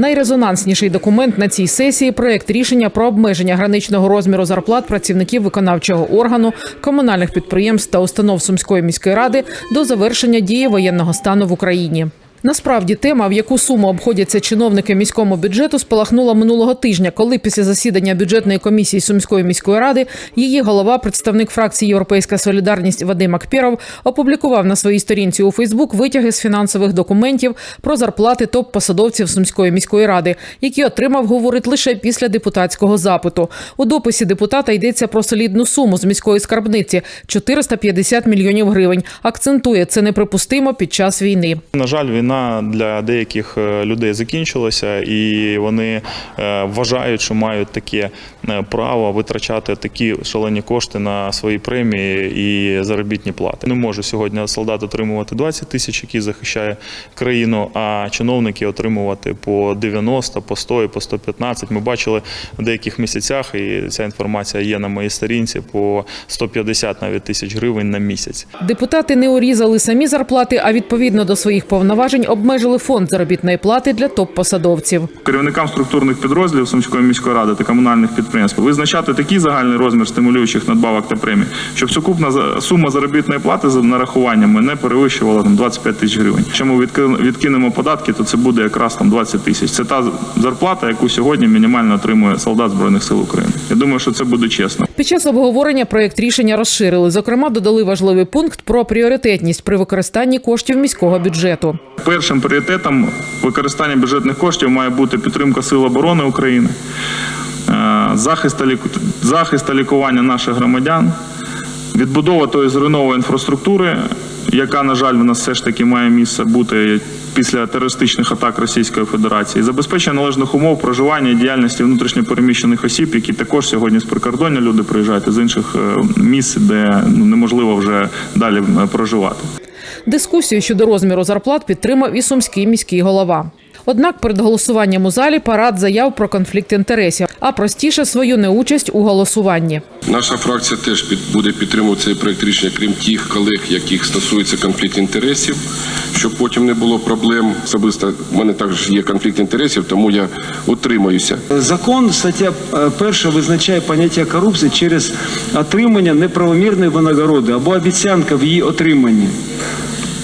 Найрезонансніший документ на цій сесії проект рішення про обмеження граничного розміру зарплат працівників виконавчого органу, комунальних підприємств та установ Сумської міської ради до завершення дії воєнного стану в Україні. Насправді тема, в яку суму обходяться чиновники міському бюджету, спалахнула минулого тижня, коли після засідання бюджетної комісії Сумської міської ради її голова, представник фракції Європейська Солідарність Вадим Акпєров, опублікував на своїй сторінці у Фейсбук витяги з фінансових документів про зарплати топ-посадовців Сумської міської ради, які отримав, говорить лише після депутатського запиту. У дописі депутата йдеться про солідну суму з міської скарбниці 450 мільйонів гривень. Акцентує це неприпустимо під час війни. На жаль, війна для деяких е, людей закінчилася, і вони е, вважають, що мають таке е, право витрачати такі шалені кошти на свої премії і заробітні плати. Не може сьогодні солдат отримувати 20 тисяч, який захищає країну, а чиновники отримувати по 90, по 100 і по 115. Ми бачили в деяких місяцях, і ця інформація є на моїй сторінці по 150 навіть тисяч гривень на місяць. Депутати не урізали самі зарплати, а відповідно до своїх повноважень обмежили фонд заробітної плати для топ-посадовців. керівникам структурних підрозділів Сумської міської ради та комунальних підприємств визначати такий загальний розмір стимулюючих надбавок та премій, щоб сукупна сума заробітної плати за нарахуваннями не перевищувала там 25 тисяч гривень. Якщо ми відки- відкинемо податки, то це буде якраз там 20 тисяч. Це та зарплата, яку сьогодні мінімально отримує солдат збройних сил України. Я думаю, що це буде чесно. Під час обговорення проєкт рішення розширили. Зокрема, додали важливий пункт про пріоритетність при використанні коштів міського бюджету. Першим пріоритетом використання бюджетних коштів має бути підтримка Сил оборони України, е, захист та, ліку... лікування наших громадян, відбудова тої зруйнової інфраструктури, яка, на жаль, в нас все ж таки має місце бути після терористичних атак Російської Федерації, забезпечення належних умов проживання і діяльності внутрішньопереміщених осіб, які також сьогодні з прикордоння люди приїжджають з інших е, місць, де ну, неможливо вже далі е, проживати. Дискусію щодо розміру зарплат підтримав і сумський міський голова. Однак перед голосуванням у залі парад заяв про конфлікт інтересів, а простіше свою неучасть у голосуванні. Наша фракція теж під, буде підтримувати цей проект рішення, крім тих колег, яких стосується конфлікт інтересів, щоб потім не було проблем. Особисто в мене також є конфлікт інтересів, тому я утримаюся. Закон, стаття е, перша, визначає поняття корупції через отримання неправомірної винагороди або обіцянка в її отриманні.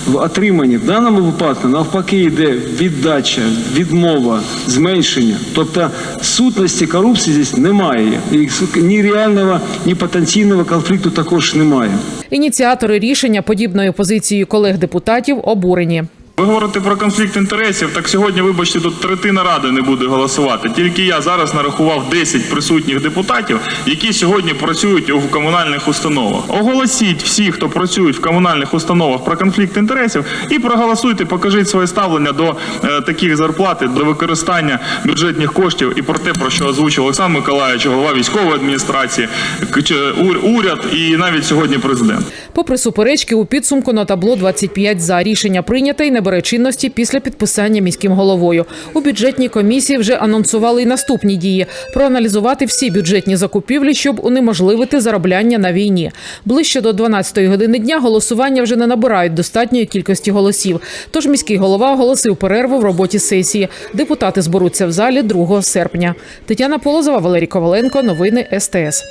В отриманні в даному випадку навпаки йде віддача, відмова, зменшення. Тобто сутності корупції здесь немає. І ні реального, ні потенційного конфлікту також немає. Ініціатори рішення подібної позиції колег-депутатів обурені. Ви говорите про конфлікт інтересів. Так сьогодні, вибачте, тут третина ради не буде голосувати. Тільки я зараз нарахував 10 присутніх депутатів, які сьогодні працюють у комунальних установах. Оголосіть всі, хто працюють в комунальних установах про конфлікт інтересів, і проголосуйте, покажіть своє ставлення до е, таких зарплат, до використання бюджетних коштів і про те, про що озвучив Олександр Миколаївич, голова військової адміністрації, уряд і навіть сьогодні президент. Попри суперечки, у підсумку на табло 25 за рішення прийняте і набере чинності після підписання міським головою. У бюджетній комісії вже анонсували й наступні дії проаналізувати всі бюджетні закупівлі, щоб унеможливити заробляння на війні. Ближче до 12-ї години дня голосування вже не набирають достатньої кількості голосів. Тож міський голова оголосив перерву в роботі сесії. Депутати зберуться в залі 2 серпня. Тетяна Полозова, Валерій Коваленко. Новини СТС.